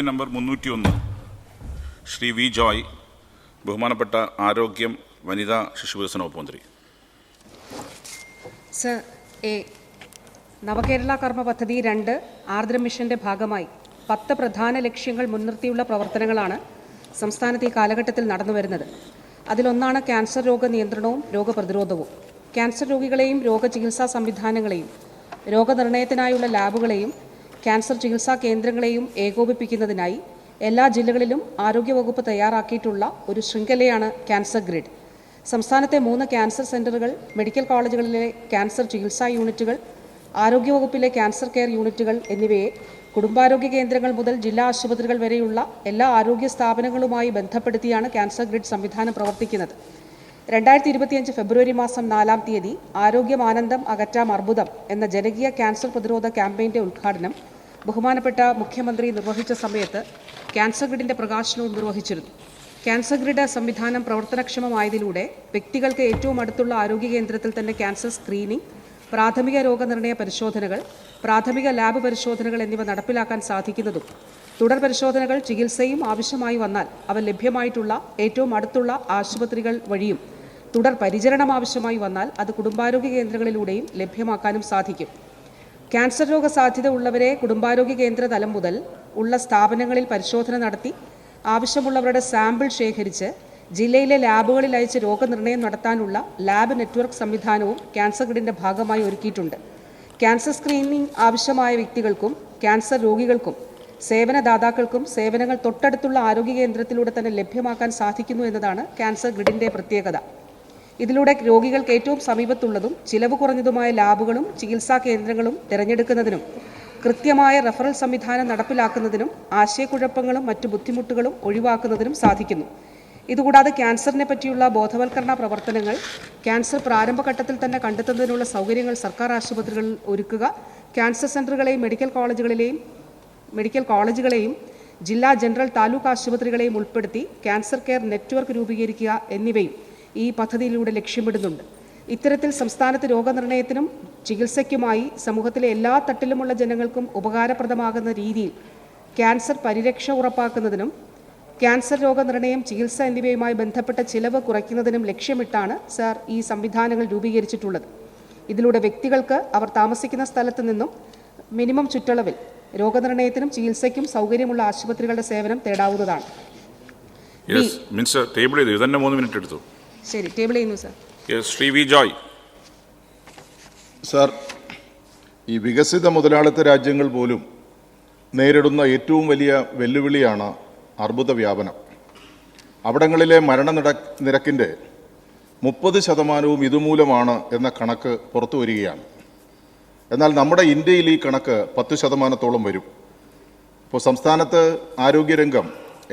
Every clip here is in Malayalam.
ചോദ്യം നമ്പർ മുന്നൂറ്റി ഒന്ന് ശ്രീ വി ജോയ് ബഹുമാനപ്പെട്ട ആരോഗ്യം വനിതാ ശിശുവികസന വകുപ്പ് മന്ത്രി. സർ എ നവകേരള കർമ്മ പദ്ധതി രണ്ട് ആർദ്ര മിഷന്റെ ഭാഗമായി പത്ത് പ്രധാന ലക്ഷ്യങ്ങൾ മുൻനിർത്തിയുള്ള പ്രവർത്തനങ്ങളാണ് സംസ്ഥാനത്ത് ഈ കാലഘട്ടത്തിൽ നടന്നു വരുന്നത്. അതിലൊന്നാണ് ക്യാൻസർ രോഗ നിയന്ത്രണവും രോഗപ്രതിരോധവും. ക്യാൻസർ രോഗികളെയും രോഗചികിത്സാ സംവിധാനങ്ങളെയും രോഗനിർണയത്തിനായുള്ള ലാബുകളെയും ക്യാൻസർ ചികിത്സാ കേന്ദ്രങ്ങളെയും ഏകോപിപ്പിക്കുന്നതിനായി എല്ലാ ജില്ലകളിലും ആരോഗ്യവകുപ്പ് തയ്യാറാക്കിയിട്ടുള്ള ഒരു ശൃംഖലയാണ് ക്യാൻസർ ഗ്രിഡ്. സംസ്ഥാനത്തെ മൂന്ന് ക്യാൻസർ സെന്ററുകൾ മെഡിക്കൽ കോളേജുകളിലെ ക്യാൻസർ ചികിത്സാ യൂണിറ്റുകൾ ആരോഗ്യവകുപ്പിലെ ക്യാൻസർ കെയർ യൂണിറ്റുകൾ എന്നിവയെ കുടുംബാരോഗ്യ കേന്ദ്രങ്ങൾ മുതൽ ജില്ലാ ആശുപത്രികൾ വരെയുള്ള എല്ലാ ആരോഗ്യ സ്ഥാപനങ്ങളുമായി ബന്ധപ്പെടുത്തിയാണ് ക്യാൻസർ ഗ്രിഡ് സംവിധാനം പ്രവർത്തിക്കുന്നത്. രണ്ടായിരത്തി ഇരുപത്തിയഞ്ച് ഫെബ്രുവരി മാസം നാലാം തീയതി ആരോഗ്യമാനന്ദം അകറ്റാം അർബുദം എന്ന ജനകീയ ക്യാൻസർ പ്രതിരോധ ക്യാമ്പയിന്റെ ഉദ്ഘാടനം ബഹുമാനപ്പെട്ട മുഖ്യമന്ത്രി നിർവഹിച്ച സമയത്ത് ക്യാൻസർ ഗ്രിഡിന്റെ പ്രകാശനവും നിർവഹിച്ചിരുന്നു. ക്യാൻസർ ഗ്രിഡ് സംവിധാനം പ്രവർത്തനക്ഷമമായതിലൂടെ വ്യക്തികൾക്ക് ഏറ്റവും അടുത്തുള്ള ആരോഗ്യ കേന്ദ്രത്തിൽ തന്നെ ക്യാൻസർ സ്ക്രീനിംഗ് പ്രാഥമിക രോഗനിർണയ പരിശോധനകൾ പ്രാഥമിക ലാബ് പരിശോധനകൾ എന്നിവ നടപ്പിലാക്കാൻ സാധിക്കുന്നതും തുടർ പരിശോധനകൾ ചികിത്സയും ആവശ്യമായി വന്നാൽ അവ ലഭ്യമായിട്ടുള്ള ഏറ്റവും അടുത്തുള്ള ആശുപത്രികൾ വഴിയും തുടർ പരിചരണം ആവശ്യമായി വന്നാൽ അത് കുടുംബാരോഗ്യ കേന്ദ്രങ്ങളിലൂടെയും ലഭ്യമാക്കാനും സാധിക്കും. ക്യാൻസർ രോഗ സാധ്യത ഉള്ളവരെ കുടുംബാരോഗ്യ കേന്ദ്ര തലം മുതൽ ഉള്ള സ്ഥാപനങ്ങളിൽ പരിശോധന നടത്തി ആവശ്യമുള്ളവരുടെ സാമ്പിൾ ശേഖരിച്ച് ജില്ലയിലെ ലാബുകളിൽ അയച്ച് രോഗനിർണയം നടത്താനുള്ള ലാബ് നെറ്റ്വർക്ക് സംവിധാനവും ക്യാൻസർ ഗ്രിഡിന്റെ ഭാഗമായി ഒരുക്കിയിട്ടുണ്ട്. ക്യാൻസർ സ്ക്രീനിംഗ് ആവശ്യമായ വ്യക്തികൾക്കും ക്യാൻസർ രോഗികൾക്കും സേവനദാതാക്കൾക്കും സേവനങ്ങൾ തൊട്ടടുത്തുള്ള ആരോഗ്യ കേന്ദ്രത്തിലൂടെ തന്നെ ലഭ്യമാക്കാൻ സാധിക്കുന്നു എന്നതാണ് ക്യാൻസർ ഗ്രിഡിന്റെ പ്രത്യേകത. ഇതിലൂടെ രോഗികൾക്ക് ഏറ്റവും സമീപത്തുള്ളതും ചിലവ് കുറഞ്ഞതുമായ ലാബുകളും ചികിത്സാ കേന്ദ്രങ്ങളും തിരഞ്ഞെടുക്കുന്നതിനും കൃത്യമായ റഫറൽ സംവിധാനം നടപ്പിലാക്കുന്നതിനും ആശയക്കുഴപ്പങ്ങളും മറ്റു ബുദ്ധിമുട്ടുകളും ഒഴിവാക്കുന്നതിനും സാധിക്കുന്നു. ഇതുകൂടാതെ ക്യാൻസറിനെ പറ്റിയുള്ള ബോധവൽക്കരണ പ്രവർത്തനങ്ങൾ ക്യാൻസർ പ്രാരംഭഘട്ടത്തിൽ തന്നെ കണ്ടെത്തുന്നതിനുള്ള സൗകര്യങ്ങൾ സർക്കാർ ആശുപത്രികളിൽ ഒരുക്കുക ക്യാൻസർ സെന്ററുകളെയും മെഡിക്കൽ കോളേജുകളിലെയും മെഡിക്കൽ കോളേജുകളെയും ജില്ലാ ജനറൽ താലൂക്ക് ആശുപത്രികളെയും ഉൾപ്പെടുത്തി ക്യാൻസർ കെയർ നെറ്റ്വർക്ക് രൂപീകരിക്കുക എന്നിവയും ഈ പദ്ധതിയിലൂടെ ലക്ഷ്യമിടുന്നുണ്ട്. ഇത്തരത്തിൽ സംസ്ഥാനത്ത് രോഗനിർണയത്തിനും ചികിത്സയ്ക്കുമായി സമൂഹത്തിലെ എല്ലാ തട്ടിലുമുള്ള ജനങ്ങൾക്കും ഉപകാരപ്രദമാകുന്ന രീതിയിൽ ക്യാൻസർ പരിരക്ഷ ഉറപ്പാക്കുന്നതിനും ക്യാൻസർ രോഗനിർണയം ചികിത്സ എന്നിവയുമായി ബന്ധപ്പെട്ട ചിലവ് കുറയ്ക്കുന്നതിനും ലക്ഷ്യമിട്ടാണ് സാർ ഈ സംവിധാനങ്ങൾ രൂപീകരിച്ചിട്ടുള്ളത്. ഇതിലൂടെ വ്യക്തികൾക്ക് അവർ താമസിക്കുന്ന സ്ഥലത്ത് നിന്നും മിനിമം ചുറ്റളവിൽ രോഗനിർണയത്തിനും ചികിത്സയ്ക്കും സൗകര്യമുള്ള ആശുപത്രികളുടെ സേവനം തേടാവുന്നതാണ്. മിനിസ്റ്റർ ടേബിൾ മൂന്ന് മിനിറ്റ് എടുത്തു. ശരി ടേബിൾ ചെയ്യുന്നു sir. Yes Shri V Joy. Sir ഈ വികസിത മുതലാളിത്ത രാജ്യങ്ങൾ പോലും നേരിടുന്ന ഏറ്റവും വലിയ വെല്ലുവിളിയാണ് അർബുദ വ്യാപനം. അവിടങ്ങളിലെ മരണനിട നിരക്കിന്റെ മുപ്പത് ശതമാനവും ഇതുമൂലമാണ് എന്ന കണക്ക് പുറത്തു വരികയാണ്. എന്നാൽ നമ്മുടെ ഇന്ത്യയിൽ ഈ കണക്ക് പത്ത് ശതമാനത്തോളം വരും. ഇപ്പോൾ സംസ്ഥാനത്ത് ആരോഗ്യരംഗം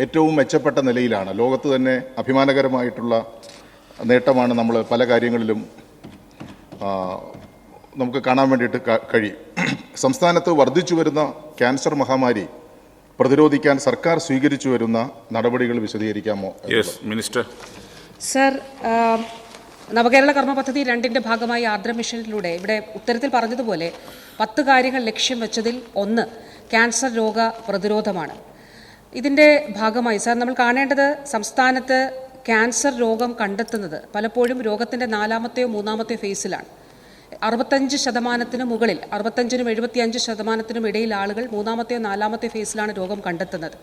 ഏറ്റവും മെച്ചപ്പെട്ട നിലയിലാണ്. ലോകത്ത് തന്നെ അഭിമാനകരമായിട്ടുള്ള നേട്ടമാണ് നമ്മൾ പല കാര്യങ്ങളിലും നമുക്ക് കാണാൻ വേണ്ടിയിട്ട് കഴിയും. സംസ്ഥാനത്ത് വർദ്ധിച്ചു വരുന്ന ക്യാൻസർ മഹാമാരി പ്രതിരോധിക്കാൻ സർക്കാർ സ്വീകരിച്ചു വരുന്ന നടപടികൾ വിശദീകരിക്കാമോ? യെസ് മിനിസ്റ്റർ സർ നവകേരള കർമ്മ പദ്ധതി രണ്ടിന്റെ ഭാഗമായി ആർദ്ര മിഷനിലൂടെ ഇവിടെ ഉത്തരത്തിൽ പറഞ്ഞതുപോലെ പത്ത് കാര്യങ്ങൾ ലക്ഷ്യം വെച്ചതിൽ ഒന്ന് ക്യാൻസർ രോഗ പ്രതിരോധമാണ്. ഇതിന്റെ ഭാഗമായി സാർ നമ്മൾ കാണേണ്ടത് സംസ്ഥാനത്ത് ക്യാൻസർ രോഗം കണ്ടെത്തുന്നത് പലപ്പോഴും രോഗത്തിന്റെ നാലാമത്തെയോ മൂന്നാമത്തെയോ ഫേസിലാണ് അറുപത്തഞ്ച് ശതമാനത്തിന് മുകളിൽ അറുപത്തഞ്ചിനും എഴുപത്തിയഞ്ച് ശതമാനത്തിനും ഇടയിൽ ആളുകൾ മൂന്നാമത്തെയോ നാലാമത്തെ ഫേസിലാണ് രോഗം കണ്ടെത്തുന്നത്.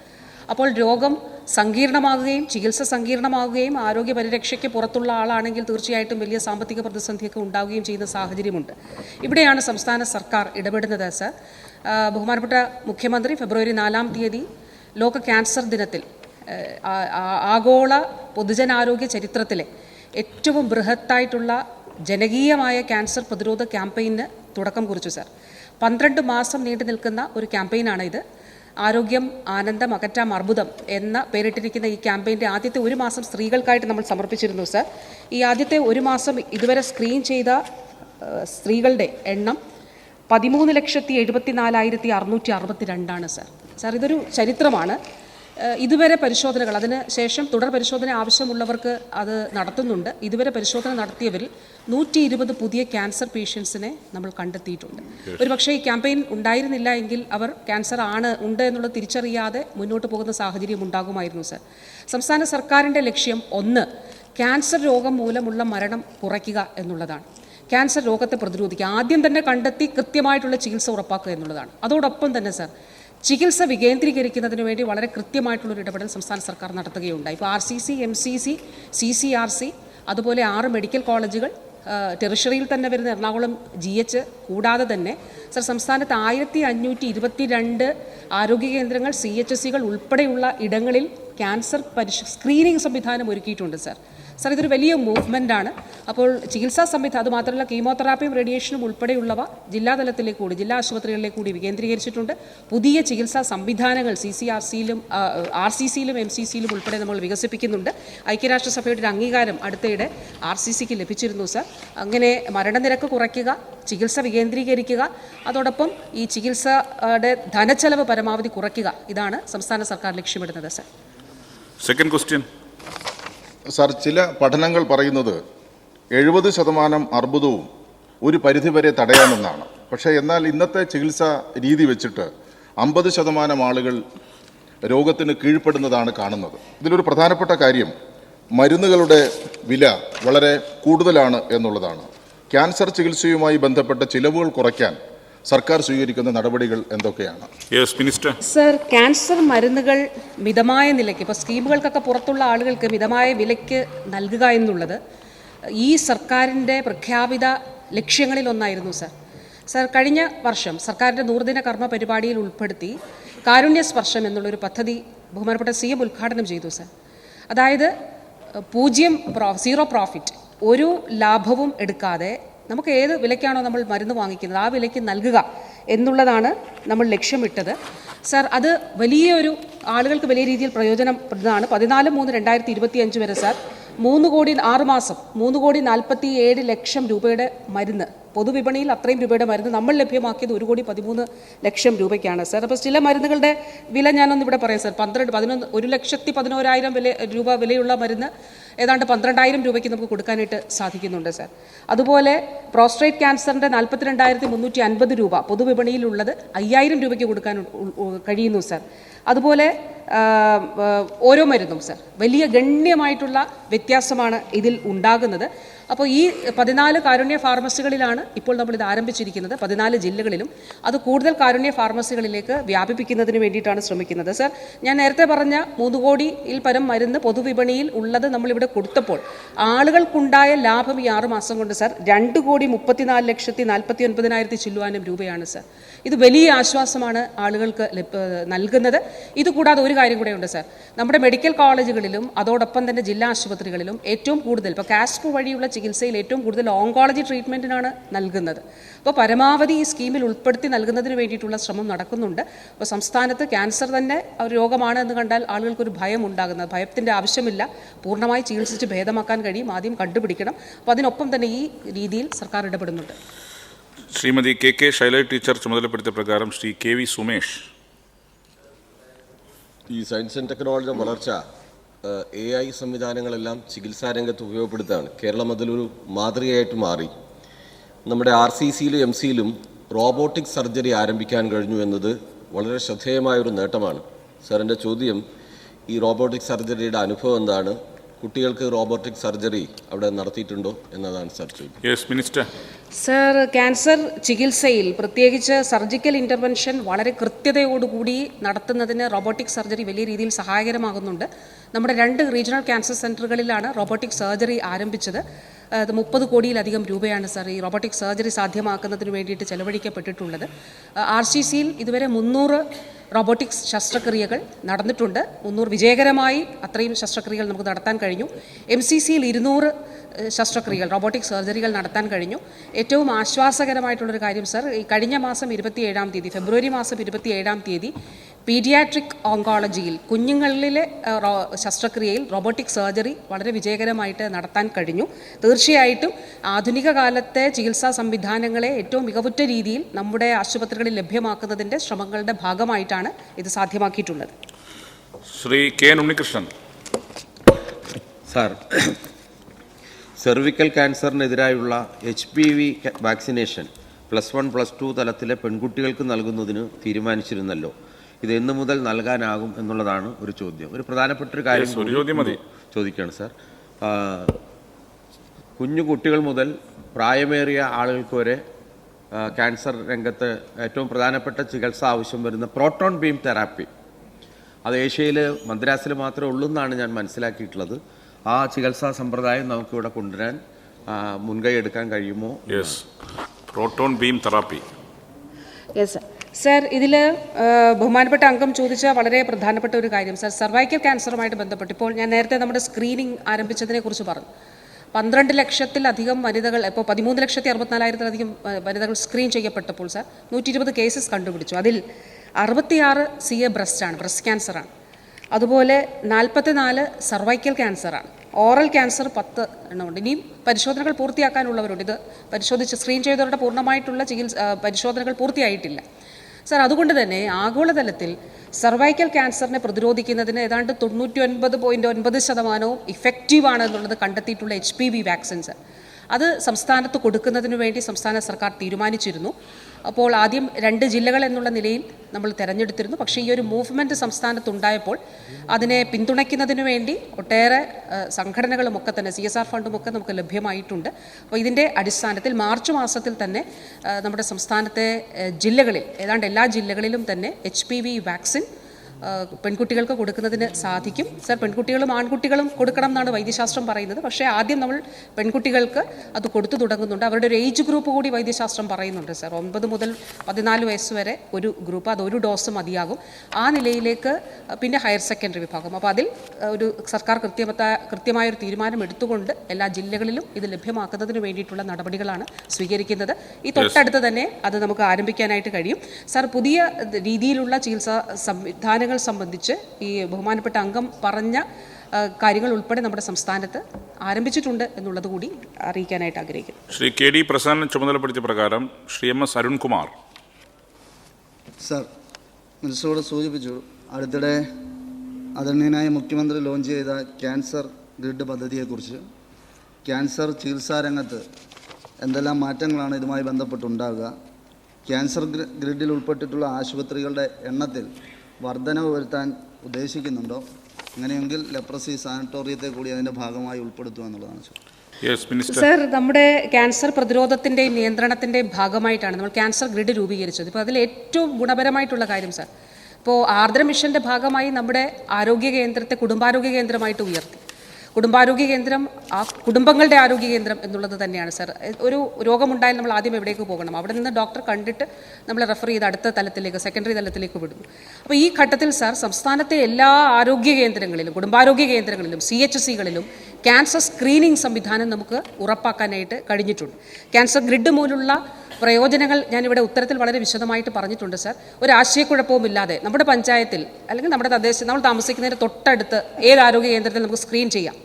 അപ്പോൾ രോഗം സങ്കീർണമാകുകയും ചികിത്സ സങ്കീർണമാകുകയും ആരോഗ്യ പരിരക്ഷയ്ക്ക് പുറത്തുള്ള ആളാണെങ്കിൽ തീർച്ചയായിട്ടും വലിയ സാമ്പത്തിക പ്രതിസന്ധിയൊക്കെ ഉണ്ടാവുകയും ചെയ്യുന്ന സാഹചര്യമുണ്ട്. ഇവിടെയാണ് സംസ്ഥാന സർക്കാർ ഇടപെടുന്നത് സർ. ബഹുമാനപ്പെട്ട മുഖ്യമന്ത്രി ഫെബ്രുവരി നാലാം തീയതി ലോക ക്യാൻസർ ദിനത്തിൽ ആഗോള പൊതുജനാരോഗ്യ ചരിത്രത്തിലെ ഏറ്റവും ബൃഹത്തായിട്ടുള്ള ജനകീയമായ ക്യാൻസർ പ്രതിരോധ ക്യാമ്പയിന് തുടക്കം കുറിച്ചു സർ. പന്ത്രണ്ട് മാസം നീണ്ടു നിൽക്കുന്ന ഒരു ക്യാമ്പയിനാണ് ഇത് ആരോഗ്യം ആനന്ദം അകറ്റാം അർബുദം എന്ന പേരിട്ടിരിക്കുന്ന ഈ ക്യാമ്പയിന്റെ ആദ്യത്തെ ഒരു മാസം സ്ത്രീകൾക്കായിട്ട് നമ്മൾ സമർപ്പിച്ചിരുന്നു സർ. ഈ ആദ്യത്തെ ഒരു മാസം ഇതുവരെ സ്ക്രീൻ ചെയ്ത സ്ത്രീകളുടെ എണ്ണം പതിമൂന്ന് ലക്ഷത്തി എഴുപത്തി നാലായിരത്തി അറുന്നൂറ്റി അറുപത്തി രണ്ടാണ് സർ. സാർ ഇതൊരു ചരിത്രമാണ്. ഇതുവരെ പരിശോധനകൾ അതിന് ശേഷം തുടർ പരിശോധന ആവശ്യമുള്ളവർക്ക് അത് നടത്തുന്നുണ്ട്. ഇതുവരെ പരിശോധന നടത്തിയവരിൽ നൂറ്റി ഇരുപത് പുതിയ ക്യാൻസർ പേഷ്യൻസിനെ നമ്മൾ കണ്ടെത്തിയിട്ടുണ്ട്. ഒരുപക്ഷെ ഈ ക്യാമ്പയിൻ ഉണ്ടായിരുന്നില്ല എങ്കിൽ അവർ ക്യാൻസർ ആണ് ഉണ്ട് എന്നുള്ളത് തിരിച്ചറിയാതെ മുന്നോട്ട് പോകുന്ന സാഹചര്യം ഉണ്ടാകുമായിരുന്നു സർ. സംസ്ഥാന സർക്കാരിന്റെ ലക്ഷ്യം ഒന്ന് ക്യാൻസർ രോഗം മൂലമുള്ള മരണം കുറയ്ക്കുക എന്നുള്ളതാണ്. ക്യാൻസർ രോഗത്തെ പ്രതിരോധിക്കുക. ആദ്യം തന്നെ കണ്ടെത്തി കൃത്യമായിട്ടുള്ള ചികിത്സ ഉറപ്പാക്കുക എന്നുള്ളതാണ്. അതോടൊപ്പം തന്നെ സർ ചികിത്സ വികേന്ദ്രീകരിക്കുന്നതിന് വേണ്ടി വളരെ കൃത്യമായിട്ടുള്ളൊരു ഇടപെടൽ സംസ്ഥാന സർക്കാർ നടത്തുകയുണ്ടായി. ഇപ്പോൾ R C C M C C C C R C അതുപോലെ ആറ് മെഡിക്കൽ കോളേജുകൾ ടെറിഷറിയിൽ തന്നെ വരുന്ന എറണാകുളം ജി എച്ച് കൂടാതെ തന്നെ സർ സംസ്ഥാനത്ത് ആയിരത്തി അഞ്ഞൂറ്റി ഇരുപത്തി രണ്ട് ആരോഗ്യ കേന്ദ്രങ്ങൾ സി എച്ച് എസ് സികൾ ഉൾപ്പെടെയുള്ള ഇടങ്ങളിൽ ക്യാൻസർ പരിശ സ്ക്രീനിങ് സംവിധാനം ഒരുക്കിയിട്ടുണ്ട് സർ. സർ ഇതൊരു വലിയ മൂവ്മെന്റ് ആണ്. അപ്പോൾ ചികിത്സാ സംവിധാനം അതുമാത്രമല്ല കീമോതെറാപ്പിയും റേഡിയേഷനും ഉൾപ്പെടെയുള്ളവ ജില്ലാതലത്തിലേക്ക് കൂടി ജില്ലാ ആശുപത്രികളിലേക്ക് കൂടി വികേന്ദ്രീകരിച്ചിട്ടുണ്ട്. പുതിയ ചികിത്സാ സംവിധാനങ്ങൾ സി സി ആർ സിയിലും ആർ സി സിയിലും എം സി സിയിലും ഉൾപ്പെടെ നമ്മൾ വികസിപ്പിക്കുന്നുണ്ട്. ഐക്യരാഷ്ട്രസഭയുടെ ഒരു അംഗീകാരം അടുത്തയിടെ ആർ സി സിക്ക് ലഭിച്ചിരുന്നു സർ. അങ്ങനെ മരണനിരക്ക് കുറയ്ക്കുക ചികിത്സ വികേന്ദ്രീകരിക്കുക അതോടൊപ്പം ഈ ചികിത്സയുടെ ധനച്ചെലവ് പരമാവധി കുറയ്ക്കുക ഇതാണ് സംസ്ഥാന സർക്കാർ ലക്ഷ്യമിടുന്നത് സർ. സെക്കൻഡ് ക്വസ്റ്റ്യൻ സാർ ചില പഠനങ്ങൾ പറയുന്നത് എഴുപത് ശതമാനം അർബുദവും ഒരു പരിധിവരെ തടയാമെന്നാണ്. പക്ഷേ എന്നാൽ ഇന്നത്തെ ചികിത്സാ രീതി വെച്ചിട്ട് അമ്പത് ശതമാനം ആളുകൾ രോഗത്തിന് കീഴ്പ്പെടുന്നതാണ് കാണുന്നത്. ഇതിലൊരു പ്രധാനപ്പെട്ട കാര്യം മരുന്നുകളുടെ വില വളരെ കൂടുതലാണ് എന്നുള്ളതാണ്. ക്യാൻസർ ചികിത്സയുമായി ബന്ധപ്പെട്ട ചിലവുകൾ കുറയ്ക്കാൻ സർക്കാർ സ്വീകരിക്കുന്ന നടപടികൾ എന്തൊക്കെയാണ്? യെസ് മിനിസ്റ്റർ സർ ക്യാൻസർ മരുന്നുകൾ മിതമായ നിലയ്ക്ക് ഇപ്പോൾ സ്കീമുകൾക്കൊക്കെ പുറത്തുള്ള ആളുകൾക്ക് മിതമായ വിലയ്ക്ക് നൽകുക എന്നുള്ളത് ഈ സർക്കാരിന്റെ പ്രഖ്യാപിത ലക്ഷ്യങ്ങളിലൊന്നായിരുന്നു സർ സർ കഴിഞ്ഞ വർഷം സർക്കാരിന്റെ നൂറുദിന കർമ്മ പരിപാടിയിൽ ഉൾപ്പെടുത്തി കാരുണ്യ സ്പർശം എന്നുള്ളൊരു പദ്ധതി ബഹുമാനപ്പെട്ട സി എം ഉദ്ഘാടനം ചെയ്തു സർ അതായത് പൂജ്യം പ്രോ സീറോ പ്രോഫിറ്റ് ഒരു ലാഭവും എടുക്കാതെ നമുക്ക് ഏത് വിലയ്ക്കാണോ നമ്മൾ മരുന്ന് വാങ്ങിക്കുന്നത് ആ വിലയ്ക്ക് നൽകുക എന്നുള്ളതാണ് നമ്മൾ ലക്ഷ്യമിട്ടത്. സാർ അത് വലിയൊരു ആളുകൾക്ക് വലിയ രീതിയിൽ പ്രയോജനപ്രദമാണ് പതിനാല് മൂന്ന് രണ്ടായിരത്തി ഇരുപത്തി അഞ്ച് വരെ സാർ മൂന്ന് കോടി ആറ് മാസം മൂന്ന് കോടി നാൽപ്പത്തി ഏഴ് ലക്ഷം രൂപയുടെ മരുന്ന് പൊതുവിപണിയിൽ അത്രയും രൂപയുടെ മരുന്ന് നമ്മൾ ലഭ്യമാക്കിയത് ഒരു കോടി പതിമൂന്ന് ലക്ഷം രൂപയ്ക്കാണ്. സാർ അപ്പോൾ ചില മരുന്നുകളുടെ വില ഞാനൊന്ന് ഇവിടെ പറയാം സാർ. പന്ത്രണ്ട് പതിനൊന്ന് ഒരു ലക്ഷത്തി പതിനോരായിരം വില രൂപ വിലയുള്ള മരുന്ന് ഏതാണ്ട് പന്ത്രണ്ടായിരം രൂപയ്ക്ക് നമുക്ക് കൊടുക്കാനായിട്ട് സാധിക്കുന്നുണ്ട് സാർ. അതുപോലെ പ്രോസ്ട്രേറ്റ് ക്യാൻസറിന്റെ നാൽപ്പത്തിരണ്ടായിരത്തി മുന്നൂറ്റി അൻപത് രൂപ പൊതുവിപണിയിലുള്ളത് അയ്യായിരം രൂപയ്ക്ക് കൊടുക്കാൻ കഴിയുന്നു സാർ. അതുപോലെ ഓരോ മരുന്നും സർ. വലിയ ഗണ്യമായിട്ടുള്ള വ്യത്യാസമാണ് ഇതിൽ ഉണ്ടാകുന്നത്. അപ്പോൾ ഈ പതിനാല് കാരുണ്യ ഫാർമസികളിലാണ് ഇപ്പോൾ നമ്മൾ ഇത് ആരംഭിച്ചിരിക്കുന്നത്. പതിനാല് ജില്ലകളിലും അത് കൂടുതൽ കാരുണ്യ ഫാർമസികളിലേക്ക് വ്യാപിപ്പിക്കുന്നതിന് വേണ്ടിയിട്ടാണ് ശ്രമിക്കുന്നത്. സർ ഞാൻ നേരത്തെ പറഞ്ഞ മൂന്ന് കോടിയിൽ പരം മരുന്ന് പൊതുവിപണിയിൽ ഉള്ളത് നമ്മളിവിടെ കൊടുത്തപ്പോൾ ആളുകൾക്കുണ്ടായ ലാഭം ഈ ആറ് മാസം കൊണ്ട് സർ രണ്ട് കോടി മുപ്പത്തിനാല് ലക്ഷത്തി നാൽപ്പത്തി ഒൻപതിനായിരത്തി ചില്ലുവാനും രൂപയാണ് സർ. ഇത് വലിയ ആശ്വാസമാണ് ആളുകൾക്ക് നൽകുന്നത്. ഇത് കൂടാതെ ഒരു കാര്യം കൂടെ ഉണ്ട് സർ. നമ്മുടെ മെഡിക്കൽ കോളേജുകളിലും അതോടൊപ്പം തന്നെ ജില്ലാ ആശുപത്രികളിലും ഏറ്റവും കൂടുതൽ ഇപ്പോൾ കാസ്പ് വഴിയുള്ള ചികിത്സയിൽ ഏറ്റവും കൂടുതൽ ഓങ്കോളജി ട്രീറ്റ്മെന്റിനാണ് നൽകുന്നത്. അപ്പോൾ പരമാവധി ഈ സ്കീമിൽ ഉൾപ്പെടുത്തി നൽകുന്നതിന് വേണ്ടിയിട്ടുള്ള ശ്രമം നടക്കുന്നുണ്ട്. അപ്പോൾ സംസ്ഥാനത്ത് ക്യാൻസർ തന്നെ ഒരു രോഗമാണ് എന്ന് കണ്ടാൽ ആളുകൾക്കൊരു ഭയം ഉണ്ടാകുന്നത്. ഭയത്തിന്റെ ആവശ്യമില്ല. പൂർണമായി ചികിത്സിച്ച് ഭേദമാക്കാൻ കഴിയും. ആദ്യം കണ്ടുപിടിക്കണം. അപ്പോൾ അതിനൊപ്പം തന്നെ ഈ രീതിയിൽ സർക്കാർ ഇടപെടുന്നുണ്ട്. Shrimati K K Shaila teacher ചുമതലപ്പെടുത്തിയ പ്രകാരം ശ്രീ കെ വി സുമേഷ്. ഈ സയൻസ് ആൻഡ് ടെക്നോളജിയുടെ വളർച്ച എ ഐ സംവിധാനങ്ങളെല്ലാം ചികിത്സാ രംഗത്ത് ഉപയോഗപ്പെടുത്താണ് കേരളം അതിലൊരു മാതൃകയായിട്ട് മാറി. നമ്മുടെ ആർ സി സിയിലും എം സിയിലും റോബോട്ടിക് സർജറി ആരംഭിക്കാൻ കഴിഞ്ഞു എന്നത് വളരെ ശ്രദ്ധേയമായൊരു നേട്ടമാണ്. സാറിന്റെ ചോദ്യം ഈ റോബോട്ടിക് സർജറിയുടെ അനുഭവം എന്താണ്? കുട്ടികൾക്ക് റോബോട്ടിക് സർജറി അവിടെ നടത്തിയിട്ടുണ്ടോ എന്നതാണ് sir yes minister sir cancer ചികിത്സയിൽ പ്രത്യേകിച്ച് സർജിക്കൽ ഇന്റർവെൻഷൻ വളരെ കൃത്യതയോടുകൂടി നടത്തുന്നതിന് റോബോട്ടിക് സർജറി വലിയ രീതിയിൽ സഹായകരമാകുന്നുണ്ട്. നമ്മുടെ രണ്ട് റീജിയണൽ ക്യാൻസർ സെന്ററുകളിലാണ് റോബോട്ടിക് സർജറി ആരംഭിച്ചത്. അത് മുപ്പത് കോടിയിലധികം രൂപയാണ് സാർ ഈ റോബോട്ടിക് സർജറി സാധ്യമാക്കുന്നതിന് വേണ്ടിയിട്ട് ചെലവഴിക്കപ്പെട്ടിട്ടുള്ളത്. ആർ സി സിയിൽ ഇതുവരെ മുന്നൂറ് റോബോട്ടിക്സ് ശസ്ത്രക്രിയകൾ നടന്നിട്ടുണ്ട്. മുന്നൂറ് വിജയകരമായി അത്രയും ശസ്ത്രക്രിയകൾ നമുക്ക് നടത്താൻ കഴിഞ്ഞു. എം സി സിയിൽ ഇരുന്നൂറ് ശസ്ത്രക്രിയകൾ റോബോട്ടിക് സർജറികൾ നടത്താൻ കഴിഞ്ഞു. ഏറ്റവും ആശ്വാസകരമായിട്ടുള്ളൊരു കാര്യം സർ ഈ കഴിഞ്ഞ മാസം ഇരുപത്തിയേഴാം തീയതി ഫെബ്രുവരി മാസം ഇരുപത്തിയേഴാം തീയതി പീഡിയാട്രിക് ഓങ്കോളജിയിൽ കുഞ്ഞുങ്ങളിലെ റോ- ശസ്ത്രക്രിയയിൽ റോബോട്ടിക് സർജറി വളരെ വിജയകരമായിട്ട് നടത്താൻ കഴിഞ്ഞു. തീർച്ചയായിട്ടും ആധുനിക കാലത്തെ ചികിത്സാ സംവിധാനങ്ങളെ ഏറ്റവും മികവുറ്റ രീതിയിൽ നമ്മുടെ ആശുപത്രികളിൽ ലഭ്യമാക്കുന്നതിന്റെ ശ്രമങ്ങളുടെ ഭാഗമായിട്ടാണ് ഇത് സാധ്യമാക്കിയിട്ടുള്ളത്. Shri K Unnikrishnan. Sir cervical ക്യാൻസറിനെതിരായുള്ള H P V vaccination plus one plus two തലത്തിലെ പെൺകുട്ടികൾക്ക് നൽകുന്നതിന് തീരുമാനിച്ചിരുന്നല്ലോ. ഇത് എന്ന് മുതൽ നൽകാനാകും എന്നുള്ളതാണ് ഒരു ചോദ്യം. ഒരു പ്രധാനപ്പെട്ട ഒരു കാര്യം ചോദ്യം മതി. ചോദിക്കുകയാണ് സാർ. കുഞ്ഞു കുട്ടികൾ മുതൽ പ്രായമേറിയ ആളുകൾക്ക് വരെ ക്യാൻസർ രംഗത്ത് ഏറ്റവും പ്രധാനപ്പെട്ട ചികിത്സ ആവശ്യം വരുന്ന പ്രോട്ടോൺ ബീം തെറാപ്പി. അത് ഏഷ്യയിൽ മദ്രാസിൽ മാത്രമേ ഉള്ളൂ എന്നാണ് ഞാൻ മനസ്സിലാക്കിയിട്ടുള്ളത്. ആ ചികിത്സാ സമ്പ്രദായം നമുക്കിവിടെ കൊണ്ടുവരാൻ മുൻകൈ എടുക്കാൻ കഴിയുമോ? Yes proton beam therapy. Yes sir ഇതിൽ ബഹുമാനപ്പെട്ട അംഗം ചോദിച്ച വളരെ പ്രധാനപ്പെട്ട ഒരു കാര്യം. സർ സർവൈക്കൽ ക്യാൻസറുമായിട്ട് ബന്ധപ്പെട്ട് ഇപ്പോൾ ഞാൻ നേരത്തെ നമ്മുടെ സ്ക്രീനിങ് ആരംഭിച്ചതിനെ കുറിച്ച് പറഞ്ഞു. പന്ത്രണ്ട് ലക്ഷത്തിലധികം വനിതകൾ ഇപ്പോൾ പതിമൂന്ന് ലക്ഷത്തി അറുപത്തിനാലായിരത്തിലധികം വനിതകൾ സ്ക്രീൻ ചെയ്യപ്പെട്ടപ്പോൾ സർ നൂറ്റി ഇരുപത് കേസസ് കണ്ടുപിടിച്ചു. അതിൽ അറുപത്തിയാറ് സി എ ബ്രസ്റ്റാണ് ബ്രസ്റ്റ് ക്യാൻസറാണ് അതുപോലെ നാൽപ്പത്തിനാല് സർവൈക്കൽ ക്യാൻസറാണ് ഓറൽ ക്യാൻസർ പത്ത് എണ്ണമുണ്ട് ഇനിയും പരിശോധനകൾ പൂർത്തിയാക്കാനുള്ളവരുണ്ട്. ഇത് പരിശോധിച്ച് സ്ക്രീൻ ചെയ്തവരുടെ പൂർണമായിട്ടുള്ള ചികിത്സ പരിശോധനകൾ പൂർത്തിയായിട്ടില്ല. സർ അതുകൊണ്ട് തന്നെ ആഗോളതലത്തിൽ സർവൈക്കൽ ക്യാൻസറിനെ പ്രതിരോധിക്കുന്നതിന് ഏതാണ്ട് തൊണ്ണൂറ്റി ഒൻപത് പോയിന്റ് ഒൻപത് ശതമാനവും ഇഫക്റ്റീവ് എന്നുള്ളത് കണ്ടെത്തിയിട്ടുള്ള എച്ച് പി വി വാക്സിൻസ് അത് സംസ്ഥാനത്ത് കൊടുക്കുന്നതിനു വേണ്ടി സംസ്ഥാന സർക്കാർ തീരുമാനിച്ചിരുന്നു. അപ്പോൾ ആദ്യം രണ്ട് ജില്ലകൾ എന്നുള്ള നിലയിൽ നമ്മൾ തിരഞ്ഞെടുത്തിരുന്നു. പക്ഷേ ഈ ഒരു മൂവ്മെന്റ് സംസ്ഥാനത്തുണ്ടായപ്പോൾ അതിനെ പിന്തുണയ്ക്കുന്നതിന് വേണ്ടി ഒട്ടേറെ സംഘടനകളും ഒക്കെ തന്നെ സി എസ് ആർ ഫണ്ടും ഒക്കെ നമുക്ക് ലഭ്യമായിട്ടുണ്ട്. അപ്പോൾ ഇതിന്റെ അടിസ്ഥാനത്തിൽ മാർച്ച് മാസത്തിൽ തന്നെ നമ്മുടെ സംസ്ഥാനത്തെ ജില്ലകളിൽ ഏതാണ്ട് എല്ലാ ജില്ലകളിലും തന്നെ എച്ച് വാക്സിൻ പെൺകുട്ടികൾക്ക് കൊടുക്കുന്നതിന് സാധിക്കും. സർ പെൺകുട്ടികളും ആൺകുട്ടികളും കൊടുക്കണം എന്നാണ് വൈദ്യശാസ്ത്രം പറയുന്നത്. പക്ഷേ ആദ്യം നമ്മൾ പെൺകുട്ടികൾക്ക് അത് കൊടുത്തു തുടങ്ങുന്നുണ്ട്. അവരുടെ ഒരു ഏജ് ഗ്രൂപ്പ് കൂടി വൈദ്യശാസ്ത്രം പറയുന്നുണ്ട് സർ. ഒൻപത് മുതൽ പതിനാല് വയസ്സ് വരെ ഒരു ഗ്രൂപ്പ് അത് ഒരു ഡോസ് മതിയാകും. ആ നിലയിലേക്ക് പിന്നെ ഹയർ സെക്കൻഡറി വിഭാഗം. അപ്പോൾ അതിൽ ഒരു സർക്കാർ കൃത്യമത്ത കൃത്യമായ ഒരു തീരുമാനം എടുത്തുകൊണ്ട് എല്ലാ ജില്ലകളിലും ഇത് ലഭ്യമാക്കുന്നതിന് വേണ്ടിയിട്ടുള്ള നടപടികളാണ് സ്വീകരിക്കുന്നത്. ഈ തൊട്ടടുത്ത് തന്നെ അത് നമുക്ക് ആരംഭിക്കാനായിട്ട് കഴിയും. സർ പുതിയ രീതിയിലുള്ള ചികിത്സാ സംവിധാനങ്ങൾ സംബന്ധിച്ച് ഈ ബഹുമാനപ്പെട്ട അംഗം പറഞ്ഞ കാര്യങ്ങൾ ഉൾപ്പെടെ നമ്മുടെ സംസ്ഥാനത്ത് ആരംഭിച്ചിട്ടുണ്ട് എന്നുള്ളത് കൂടി അറിയിക്കാനായിട്ട് ആഗ്രഹിക്കുന്നു. ശ്രീ കെ ഡി പ്രസാദൻ ചുമതലപ്പെടുത്തിയ പ്രകാരം Shri M S Arunkumar. Sir മിനിസ്റ്ററോട് സൂചിപ്പിച്ചു. അടുത്തിടെ ആദരണീയനായ മുഖ്യമന്ത്രി ലോഞ്ച് ചെയ്ത ക്യാൻസർ ഗ്രിഡ് പദ്ധതിയെക്കുറിച്ച്. ക്യാൻസർ ചികിത്സാ രംഗത്ത് എന്തെല്ലാം മാറ്റങ്ങളാണ് ഇതുമായി ബന്ധപ്പെട്ടുണ്ടാകുക ക്യാൻസർ ഗ്രി- ഗ്രിഡിൽ ഉൾപ്പെട്ടിട്ടുള്ള ആശുപത്രികളുടെ എണ്ണത്തിൽ വർധനവ് വരുത്താൻ ഉദ്ദേശിക്കുന്നുണ്ടോ? അങ്ങനെയെങ്കിൽ ലെപ്രസി സാനിറ്റോറിയത്തെ കൂടി അതിന്റെ ഭാഗമായി ഉൾപ്പെടുത്തുക എന്നുള്ളതാണ് ചോദ്യം. യെസ് മിനിസ്റ്റർ സർ നമ്മുടെ ക്യാൻസർ പ്രതിരോധത്തിന്റെയും നിയന്ത്രണത്തിന്റെയും ഭാഗമായിട്ടാണ് നമ്മൾ ക്യാൻസർ ഗ്രിഡ് രൂപീകരിച്ചത്. ഇപ്പോൾ അതിൽ ഏറ്റവും ഗുണപരമായിട്ടുള്ള കാര്യം സർ ഇപ്പോൾ ആർദ്ര മിഷന്റെ ഭാഗമായി നമ്മുടെ ആരോഗ്യ കേന്ദ്രത്തെ കുടുംബാരോഗ്യ കേന്ദ്രമായിട്ട് ഉയർത്തി. കുടുംബാരോഗ്യ കേന്ദ്രം ആ കുടുംബങ്ങളുടെ ആരോഗ്യ കേന്ദ്രം എന്നുള്ളത് തന്നെയാണ് സർ. ഒരു രോഗമുണ്ടായാൽ നമ്മൾ ആദ്യം എവിടേക്ക് പോകണം? അവിടെ നിന്ന് ഡോക്ടർ കണ്ടിട്ട് നമ്മൾ റെഫർ ചെയ്ത് അടുത്ത തലത്തിലേക്ക് സെക്കൻഡറി തലത്തിലേക്ക് വിടും. അപ്പോൾ ഈ ഘട്ടത്തിൽ സർ സംസ്ഥാനത്തെ എല്ലാ ആരോഗ്യ കേന്ദ്രങ്ങളിലും കുടുംബാരോഗ്യ കേന്ദ്രങ്ങളിലും സി എച്ച് സികളിലും ക്യാൻസർ സ്ക്രീനിങ് സംവിധാനം നമുക്ക് ഉറപ്പാക്കാനായിട്ട് കഴിഞ്ഞിട്ടുണ്ട്. ക്യാൻസർ ഗ്രിഡ് മൂലമുള്ള പ്രയോജനങ്ങൾ ഞാനിവിടെ ഉത്തരത്തിൽ വളരെ വിശദമായിട്ട് പറഞ്ഞിട്ടുണ്ട് സാർ ഒരു ആശയക്കുഴപ്പവും ഇല്ലാതെ നമ്മുടെ പഞ്ചായത്തിൽ അല്ലെങ്കിൽ നമ്മുടെ തദ്ദേശ നമ്മൾ താമസിക്കുന്നതിന് തൊട്ടടുത്ത് ഏത് ആരോഗ്യ കേന്ദ്രത്തിൽ നമുക്ക് സ്ക്രീൻ ചെയ്യാം.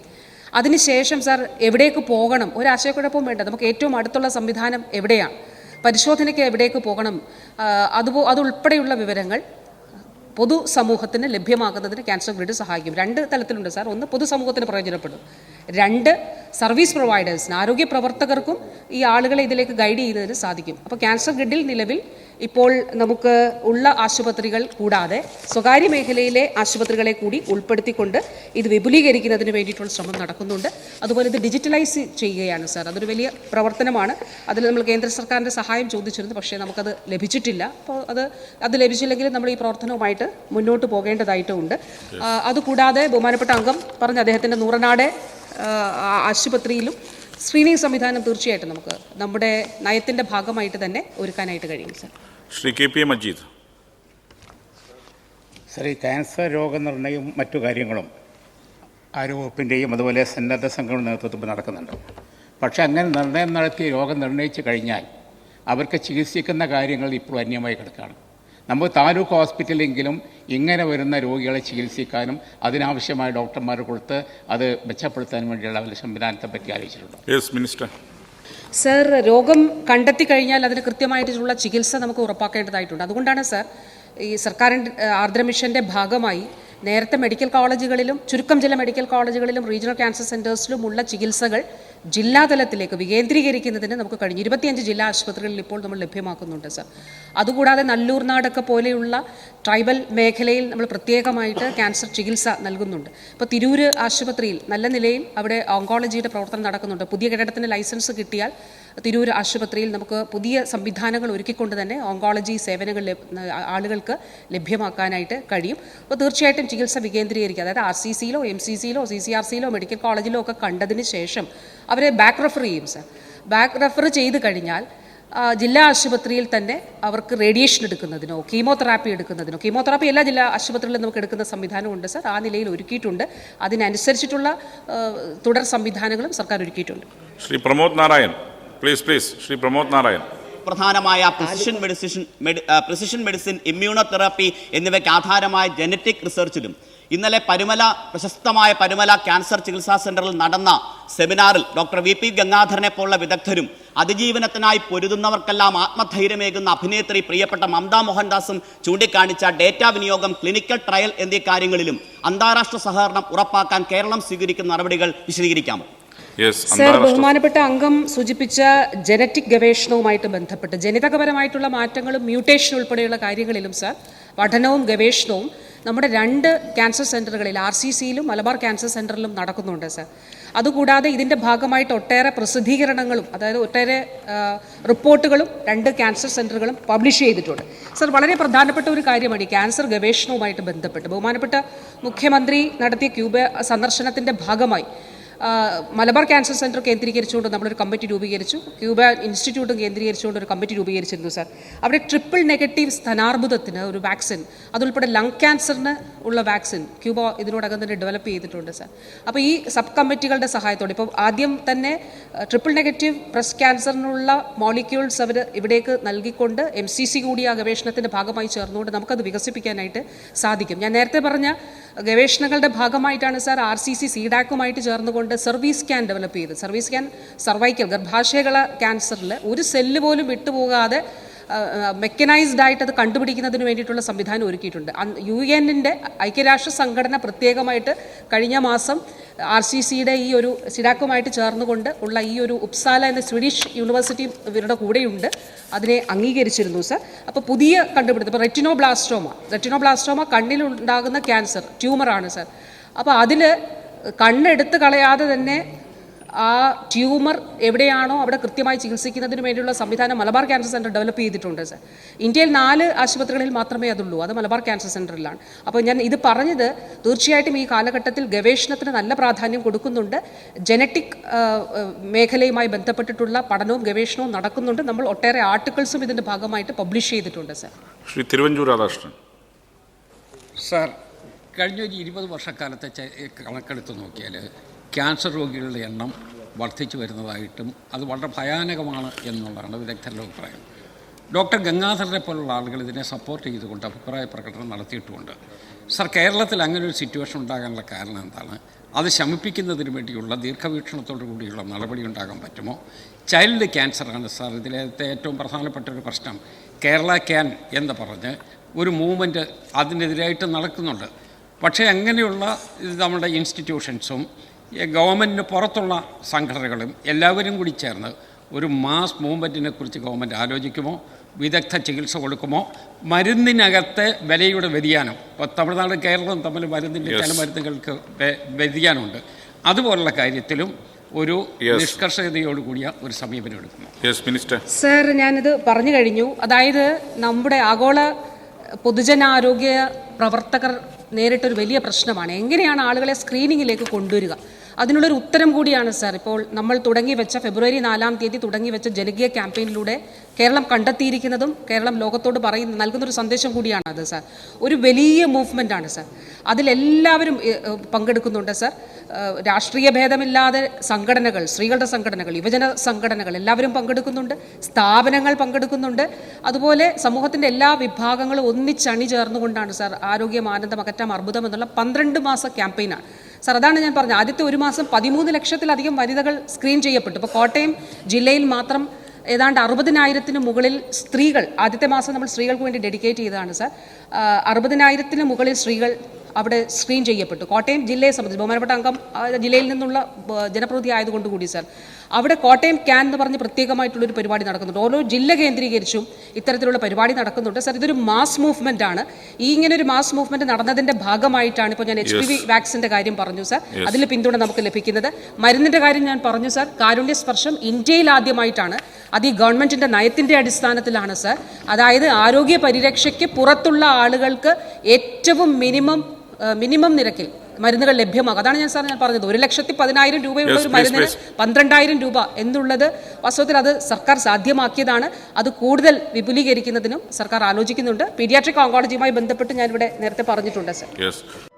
അതിനുശേഷം സാർ എവിടേക്ക് പോകണം? ഒരു ആശയക്കുഴപ്പവും വേണ്ട. നമുക്ക് ഏറ്റവും അടുത്തുള്ള സംവിധാനം എവിടെയാണ്? പരിശോധനയ്ക്ക് എവിടേക്ക് പോകണം? അതുപോ അതുൾപ്പെടെയുള്ള വിവരങ്ങൾ പൊതുസമൂഹത്തിന് ലഭ്യമാകുന്നതിന് ക്യാൻസർ ഗ്രിഡ് സഹായിക്കും. രണ്ട് തലത്തിലുണ്ട് സാർ. ഒന്ന് പൊതുസമൂഹത്തിന് പ്രയോജനപ്പെടും. രണ്ട് സർവീസ് പ്രൊവൈഡേഴ്സിന് ആരോഗ്യ പ്രവർത്തകർക്കും ഈ ആളുകളെ ഇതിലേക്ക് ഗൈഡ് ചെയ്യുന്നതിന് സാധിക്കും. അപ്പോൾ ക്യാൻസർ ഗ്രിഡിൽ നിലവിൽ ഇപ്പോൾ നമുക്ക് ഉള്ള ആശുപത്രികൾ കൂടാതെ സ്വകാര്യ മേഖലയിലെ ആശുപത്രികളെ കൂടി ഉൾപ്പെടുത്തിക്കൊണ്ട് ഇത് വിപുലീകരിക്കുന്നതിന് വേണ്ടിയിട്ടുള്ള ശ്രമം നടക്കുന്നുണ്ട്. അതുപോലെ ഇത് ഡിജിറ്റലൈസ് ചെയ്യുകയാണ് സാർ. അതൊരു വലിയ പ്രവർത്തനമാണ്. അതിൽ നമ്മൾ കേന്ദ്ര സർക്കാരിന്റെ സഹായം ചോദിച്ചിരുന്നു പക്ഷേ നമുക്കത് ലഭിച്ചിട്ടില്ല. അപ്പോൾ അത് അത് ലഭിച്ചില്ലെങ്കിൽ നമ്മൾ ഈ പ്രവർത്തനവുമായിട്ട് മുന്നോട്ട് പോകേണ്ടതായിട്ടുമുണ്ട് അതുകൂടാതെ ബഹുമാനപ്പെട്ട അംഗം പറഞ്ഞ അദ്ദേഹത്തിന്റെ നൂറനാട് ആശുപത്രിയിലും സ്ക്രീനിങ് സംവിധാനം തീർച്ചയായിട്ടും നമുക്ക് നമ്മുടെ നയത്തിന്റെ ഭാഗമായിട്ട് തന്നെ ഒരുക്കാനായിട്ട് കഴിയും sir. Shri K P Majeed. Sir ഈ ക്യാൻസർ രോഗനിർണയവും മറ്റു കാര്യങ്ങളും ആരോഗ്യവകുപ്പിന്റെയും അതുപോലെ സന്നദ്ധ സംഘങ്ങളുടെ നേതൃത്വത്തിൽ നടക്കുന്നുണ്ട്. പക്ഷേ അങ്ങനെ നിർണയം നടത്തി രോഗം നിർണയിച്ചു കഴിഞ്ഞാൽ അവർക്ക് ചികിത്സിക്കുന്ന കാര്യങ്ങൾ ഇപ്പോൾ അന്യമായി കിടക്കുകയാണ്. നമുക്ക് താലൂക്ക് ഹോസ്പിറ്റലെങ്കിലും ഇങ്ങനെ വരുന്ന രോഗികളെ ചികിത്സിക്കാനും അതിനാവശ്യമായ ഡോക്ടർമാരെ കൊടുത്ത് അത് മെച്ചപ്പെടുത്താനും വേണ്ടിയുള്ള അവരുടെ സംവിധാനത്തെ പറ്റി ആലോചിച്ചിട്ടുണ്ട്? യെസ് മിനിസ്റ്റർ സർ രോഗം കണ്ടെത്തി കഴിഞ്ഞാൽ അതിന് കൃത്യമായിട്ടുള്ള ചികിത്സ നമുക്ക് ഉറപ്പാക്കേണ്ടതായിട്ടുണ്ട്. അതുകൊണ്ടാണ് സർ ഈ സർക്കാരിന്റെ ആർദ്ര മിഷന്റെ ഭാഗമായി നേരത്തെ മെഡിക്കൽ കോളേജുകളിലും ചുരുക്കം ചില മെഡിക്കൽ കോളേജുകളിലും റീജിയണൽ ക്യാൻസർ സെന്റേഴ്സിലും ഉള്ള ചികിത്സകൾ ജില്ലാതലത്തിലേക്ക് വികേന്ദ്രീകരിക്കുന്നതിന് നമുക്ക് കഴിഞ്ഞു ഇരുപത്തിയഞ്ച് ജില്ലാ ആശുപത്രികളിൽ ഇപ്പോൾ നമ്മൾ ലഭ്യമാക്കുന്നുണ്ട് സർ. അതുകൂടാതെ നല്ലൂർ നാടൊക്കെ പോലെയുള്ള ട്രൈബൽ മേഖലയിൽ നമ്മൾ പ്രത്യേകമായിട്ട് ക്യാൻസർ ചികിത്സ നൽകുന്നുണ്ട്. ഇപ്പോൾ തിരൂര് ആശുപത്രിയിൽ നല്ല നിലയിൽ അവിടെ ഓങ്കോളജിയുടെ പ്രവർത്തനം നടക്കുന്നുണ്ട്. പുതിയ കെട്ടിടത്തിന് ലൈസൻസ് കിട്ടിയാൽ തിരൂർ ആശുപത്രിയിൽ നമുക്ക് പുതിയ സംവിധാനങ്ങൾ ഒരുക്കിക്കൊണ്ട് തന്നെ ഓങ്കോളജി സേവനങ്ങൾ ആളുകൾക്ക് ലഭ്യമാക്കാനായിട്ട് കഴിയും. അപ്പോൾ തീർച്ചയായിട്ടും ചികിത്സ വികേന്ദ്രീകരിക്കുക. അതായത് ആർ സി സിയിലോ എം സി സിയിലോ സി സി ആർ സിയിലോ മെഡിക്കൽ കോളേജിലോ ഒക്കെ കണ്ടതിന് ശേഷം അവരെ ബാക്ക് റെഫർ ചെയ്യും സർ. ബാക്ക് റെഫർ ചെയ്ത് കഴിഞ്ഞാൽ ജില്ലാ ആശുപത്രിയിൽ തന്നെ അവർക്ക് റേഡിയേഷൻ എടുക്കുന്നതിനോ കീമോതെറാപ്പി എടുക്കുന്നതിനോ കീമോതെറാപ്പി എല്ലാ ജില്ലാ ആശുപത്രികളിലും നമുക്ക് എടുക്കുന്ന സംവിധാനമുണ്ട് സർ. ആ നിലയിൽ ഒരുക്കിയിട്ടുണ്ട്. അതിനനുസരിച്ചിട്ടുള്ള തുടർ സംവിധാനങ്ങളും സർക്കാർ ഒരുക്കിയിട്ടുണ്ട്. ശ്രീ പ്രമോദ് നാരായൺ. പ്ലീസ് പ്ലീസ് ശ്രീ പ്രമോദ് നാരായൺ പ്രധാനമായ precision medicine precision medicine immunotherapy എന്നിവയ്ക്ക് ആധാരമായ ജനറ്റിക് റിസർച്ചിലും ഇന്നലെ പരുമല പ്രശസ്തമായ പരുമല ക്യാൻസർ ചികിത്സാ സെന്ററിൽ നടന്ന സെമിനാറിൽ ഡോക്ടർ വി പി ഗംഗാധരനെ പോലുള്ള വിദഗ്ധരും അതിജീവനത്തിനായി പൊരുതുന്നവർക്കെല്ലാം ആത്മധൈര്യമേകുന്ന അഭിനേത്രി പ്രിയപ്പെട്ട മമതാ മോഹൻദാസും ചൂണ്ടിക്കാണിച്ച ഡേറ്റ വിനിയോഗം ക്ലിനിക്കൽ ട്രയൽ എന്നീ കാര്യങ്ങളിലും അന്താരാഷ്ട്ര സഹകരണം ഉറപ്പാക്കാൻ കേരളം സ്വീകരിക്കുന്ന നടപടികൾ വിശദീകരിക്കാമോ? സർ ബഹുമാനപ്പെട്ട അംഗം സൂചിപ്പിച്ച ജനറ്റിക് ഗവേഷണവുമായിട്ട് ബന്ധപ്പെട്ട് ജനിതകപരമായിട്ടുള്ള മാറ്റങ്ങളും മ്യൂട്ടേഷൻ ഉൾപ്പെടെയുള്ള കാര്യങ്ങളിലും സർ പഠനവും ഗവേഷണവും നമ്മുടെ രണ്ട് ക്യാൻസർ സെന്ററുകളിൽ ആർ സി സിയിലും മലബാർ ക്യാൻസർ സെന്ററിലും നടക്കുന്നുണ്ട് സർ. അതുകൂടാതെ ഇതിന്റെ ഭാഗമായിട്ട് ഒട്ടേറെ പ്രസിദ്ധീകരണങ്ങളും അതായത് ഒട്ടേറെ റിപ്പോർട്ടുകളും രണ്ട് ക്യാൻസർ സെന്ററുകളും പബ്ലിഷ് ചെയ്തിട്ടുണ്ട്. സർ വളരെ പ്രധാനപ്പെട്ട ഒരു കാര്യമാണ് ഈ ക്യാൻസർ ഗവേഷണവുമായിട്ട് ബന്ധപ്പെട്ട് ബഹുമാനപ്പെട്ട മുഖ്യമന്ത്രി നടത്തിയ ക്യൂബ സന്ദർശനത്തിന്റെ ഭാഗമായി മലബാർ ക്യാൻസർ സെന്റർ കേന്ദ്രീകരിച്ചുകൊണ്ട് നമ്മളൊരു കമ്മിറ്റി രൂപീകരിച്ചു. ക്യൂബ ഇൻസ്റ്റിറ്റ്യൂട്ടും കേന്ദ്രീകരിച്ചുകൊണ്ട് ഒരു കമ്മിറ്റി രൂപീകരിച്ചിരുന്നു സാർ. അവിടെ ട്രിപ്പിൾ നെഗറ്റീവ് സ്ഥാനാർബുദത്തിന് ഒരു വാക്സിൻ അതുൾപ്പെടെ ലങ് ക്യാൻസറിന് ഉള്ള വാക്സിൻ ക്യൂബ ഇതിനോടകം തന്നെ ഡെവലപ്പ് ചെയ്തിട്ടുണ്ട് സാർ. അപ്പോൾ ഈ സബ് കമ്മിറ്റികളുടെ സഹായത്തോടെ ഇപ്പോൾ ആദ്യം തന്നെ ട്രിപ്പിൾ നെഗറ്റീവ് ബ്രസ്റ്റ് ക്യാൻസറിനുള്ള മോളിക്യൂൾസ് അവർ ഇവിടേക്ക് നൽകിക്കൊണ്ട് എം സി സി കൂടി ആ ഗവേഷണത്തിന്റെ ഭാഗമായി ചേർന്നുകൊണ്ട് നമുക്കത് വികസിപ്പിക്കാനായിട്ട് സാധിക്കും. ഞാൻ നേരത്തെ പറഞ്ഞ ഗവേഷണങ്ങളുടെ ഭാഗമായിട്ടാണ് സാർ ആർ സി സി സീഡാക്കുമായിട്ട് ചേർന്നുകൊണ്ട് സർവീസ് സ്കാൻ ഡെവലപ്പ് ചെയ്ത് സർവീസ് സ്കാൻ സർവൈക്കൽ ഗർഭാശയകള ക്യാൻസറിൽ ഒരു സെല്ല് പോലും വിട്ടുപോകാതെ മെക്കനൈസ്ഡ് ആയിട്ട് അത് കണ്ടുപിടിക്കുന്നതിന് വേണ്ടിയിട്ടുള്ള സംവിധാനം ഒരുക്കിയിട്ടുണ്ട്. യു എന്നിന്റെ ഐക്യരാഷ്ട്ര സംഘടന പ്രത്യേകമായിട്ട് കഴിഞ്ഞ മാസം ആർ സി സിയുടെ ഈ ഒരു സിഡാക്കുമായിട്ട് ചേർന്നുകൊണ്ട് ഉള്ള ഈ ഒരു ഉപ്സാല എന്ന സ്വീഡിഷ് യൂണിവേഴ്സിറ്റി ഇവരുടെ കൂടെയുണ്ട്. അതിനെ അംഗീകരിച്ചിരുന്നു സർ. അപ്പോൾ പുതിയ കണ്ടുപിടുത്തം ഇപ്പോൾ റെറ്റിനോബ്ലാസ്റ്റോമ. റെറ്റിനോബ്ലാസ്റ്റോമ കണ്ണിലുണ്ടാകുന്ന ക്യാൻസർ ട്യൂമറാണ് സർ. അപ്പോൾ അതിൽ കണ്ണെടുത്ത് കളയാതെ തന്നെ ആ ട്യൂമർ എവിടെയാണോ അവിടെ കൃത്യമായി ചികിത്സിക്കുന്നതിന് വേണ്ടിയുള്ള സംവിധാനം മലബാർ ക്യാൻസർ സെന്റർ ഡെവലപ്പ് ചെയ്തിട്ടുണ്ട് സർ. ഇന്ത്യയിൽ നാല് ആശുപത്രികളിൽ മാത്രമേ അതുള്ളൂ. അത് മലബാർ ക്യാൻസർ സെന്ററിലാണ് അപ്പോൾ ഞാൻ ഇത് പറഞ്ഞത് തീർച്ചയായിട്ടും ഈ കാലഘട്ടത്തിൽ ഗവേഷണത്തിന് നല്ല പ്രാധാന്യം കൊടുക്കുന്നുണ്ട്. ജനറ്റിക് മേഖലയുമായി ബന്ധപ്പെട്ടിട്ടുള്ള പഠനവും ഗവേഷണവും നടക്കുന്നുണ്ട്. നമ്മൾ ഒട്ടേറെ ആർട്ടിക്കിൾസും ഇതിന്റെ ഭാഗമായിട്ട് പബ്ലിഷ് ചെയ്തിട്ടുണ്ട് സർ. ശ്രീ തിരുവഞ്ചൂർ രാധാകൃഷ്ണൻ. സാർ കഴിഞ്ഞ ഒരു ഇരുപത് വർഷക്കാലത്തെ കണക്കെടുത്ത് നോക്കിയാൽ ക്യാൻസർ രോഗികളുടെ എണ്ണം വർദ്ധിച്ചു വരുന്നതായിട്ടും അത് വളരെ ഭയാനകമാണ് എന്നുള്ളതാണ് വിദഗ്ധരുടെ അഭിപ്രായം. ഡോക്ടർ ഗംഗാധരനെ പോലുള്ള ആളുകൾ ഇതിനെ സപ്പോർട്ട് ചെയ്തുകൊണ്ട് അഭിപ്രായ പ്രകടനം നടത്തിയിട്ടുമുണ്ട്. സർ കേരളത്തിൽ അങ്ങനെ ഒരു സിറ്റുവേഷൻ ഉണ്ടാകാനുള്ള കാരണം എന്താണ്? അത് ശമിപ്പിക്കുന്നതിന് വേണ്ടിയുള്ള ദീർഘവീക്ഷണത്തോടു കൂടിയുള്ള നടപടി ഉണ്ടാകാൻ പറ്റുമോ? ചൈൽഡ് ക്യാൻസറാണ് സാർ ഇതിലത്തെ ഏറ്റവും പ്രധാനപ്പെട്ട ഒരു പ്രശ്നം. കേരള ക്യാൻ എന്ന് പറഞ്ഞ് ഒരു മൂവ്മെന്റ് അതിനെതിരായിട്ട് നടക്കുന്നുണ്ട്. പക്ഷേ അങ്ങനെയുള്ള നമ്മുടെ ഇൻസ്റ്റിറ്റ്യൂഷൻസും ഗവൺമെന്റിന് പുറത്തുള്ള സംഘടനകളും എല്ലാവരും കൂടി ചേർന്ന് ഒരു മാസ് മൂവ്മെന്റിനെ കുറിച്ച് ഗവൺമെന്റ് ആലോചിക്കുമോ? വിദഗ്ധ ചികിത്സ കൊടുക്കുമോ? മരുന്നിനകത്തെ വിലയുടെ വ്യതിയാനം. ഇപ്പോൾ തമിഴ്നാട് കേരളം തമ്മിൽ മരുന്നിന്റെ ചില മരുന്നുകൾക്ക് വ്യതിയാനമുണ്ട്. അതുപോലുള്ള കാര്യത്തിലും ഒരു നിഷ്കർഷതയോട് കൂടിയ ഒരു സമീപനം എടുക്കുന്നു. യെസ് മിനിസ്റ്റർ സർ ഞാനിത് പറഞ്ഞു കഴിഞ്ഞു. അതായത് നമ്മുടെ ആഗോള പൊതുജനാരോഗ്യ പ്രവർത്തകർ നേരിട്ടൊരു വലിയ പ്രശ്നമാണ്. എങ്ങനെയാണ് ആളുകളെ സ്ക്രീനിങ്ങിലേക്ക് കൊണ്ടുവരിക? അതിനുള്ളൊരു ഉത്തരം കൂടിയാണ് സാർ. ഇപ്പോൾ നമ്മൾ തുടങ്ങി വെച്ച ഫെബ്രുവരി നാലാം തീയതി തുടങ്ങി വെച്ച ജനകീയ ക്യാമ്പയിനിലൂടെ കേരളം കണ്ടെത്തിയിരിക്കുന്നതും കേരളം ലോകത്തോട് പറയുന്ന നൽകുന്നൊരു സന്ദേശം കൂടിയാണ് അത് സാർ. ഒരു വലിയ മൂവ്മെന്റ് ആണ് സാർ. അതിലെല്ലാവരും പങ്കെടുക്കുന്നുണ്ട് സാർ. രാഷ്ട്രീയ ഭേദമില്ലാതെ സംഘടനകൾ സ്ത്രീകളുടെ സംഘടനകൾ യുവജന സംഘടനകൾ എല്ലാവരും പങ്കെടുക്കുന്നുണ്ട്. സ്ഥാപനങ്ങൾ പങ്കെടുക്കുന്നുണ്ട്. അതുപോലെ സമൂഹത്തിന്റെ എല്ലാ വിഭാഗങ്ങളും ഒന്നിച്ചണി ചേർന്നുകൊണ്ടാണ് സാർ ആരോഗ്യം ആനന്ദം അകറ്റാം അർബുദം എന്നുള്ള പന്ത്രണ്ട് മാസ ക്യാമ്പയിനാണ്. സാർ അതാണ് ഞാൻ പറഞ്ഞത്. ആദ്യത്തെ ഒരു മാസം പതിമൂന്ന് ലക്ഷത്തിലധികം വനിതകൾ സ്ക്രീൻ ചെയ്യപ്പെട്ടു. ഇപ്പോൾ കോട്ടയം ജില്ലയിൽ മാത്രം ഏതാണ്ട് അറുപതിനായിരത്തിന് മുകളിൽ സ്ത്രീകൾ ആദ്യത്തെ മാസം നമ്മൾ സ്ത്രീകൾക്ക് വേണ്ടി ഡെഡിക്കേറ്റ് ചെയ്തതാണ് സർ. അറുപതിനായിരത്തിന് മുകളിൽ സ്ത്രീകൾ അവിടെ സ്ക്രീൻ ചെയ്യപ്പെട്ടു. കോട്ടയം ജില്ലയെ സംബന്ധിച്ച് ബഹുമാനപ്പെട്ട അംഗം ജില്ലയിൽ നിന്നുള്ള ജനപ്രതിനിധി ആയതുകൊണ്ട് കൂടി സാർ. അവിടെ കോട്ടയം ക്യാൻ എന്ന് പറഞ്ഞ് പ്രത്യേകമായിട്ടുള്ളൊരു പരിപാടി നടക്കുന്നുണ്ട്. ഓരോ ജില്ല കേന്ദ്രീകരിച്ചും ഇത്തരത്തിലുള്ള പരിപാടി നടക്കുന്നുണ്ട്. സർ ഇതൊരു മാസ് മൂവ്മെന്റ് ആണ്. ഈ ഇങ്ങനെ ഒരു മാസ് മൂവ്മെന്റ് നടന്നതിന്റെ ഭാഗമായിട്ടാണ് ഇപ്പോൾ ഞാൻ എച്ച് പി വി വാക്സിന്റെ കാര്യം പറഞ്ഞു സർ. അതിൽ പിന്തുണ നമുക്ക് ലഭിക്കുന്നത്. മരുന്നിന്റെ കാര്യം ഞാൻ പറഞ്ഞു സർ. കാരുണ്യ സ്പർശം ഇന്ത്യയിൽ ആദ്യമായിട്ടാണ്. അത് ഈ ഗവൺമെന്റിന്റെ നയത്തിന്റെ അടിസ്ഥാനത്തിലാണ് സർ. അതായത് ആരോഗ്യ പരിരക്ഷയ്ക്ക് പുറത്തുള്ള ആളുകൾക്ക് ഏറ്റവും മിനിമം മിനിമം നിരക്കിൽ മരുന്നുകൾ ലഭ്യമാകും അതാണ് ഞാൻ സാർ ഞാൻ പറഞ്ഞത്. ഒരു ലക്ഷത്തി പതിനായിരം രൂപയുള്ള ഒരു മരുന്നിന് പന്ത്രണ്ടായിരം രൂപ എന്നുള്ളത് വാസ്തവത്തിൽ അത് സർക്കാർ സാധ്യമാക്കിയതാണ്. അത് കൂടുതൽ വിപുലീകരിക്കുന്നതിനും സർക്കാർ ആലോചിക്കുന്നുണ്ട്. പീഡിയാട്രിക് ഓങ്കോളജിയുമായി ബന്ധപ്പെട്ട് ഞാനിവിടെ നേരത്തെ പറഞ്ഞിട്ടുണ്ട് സർ.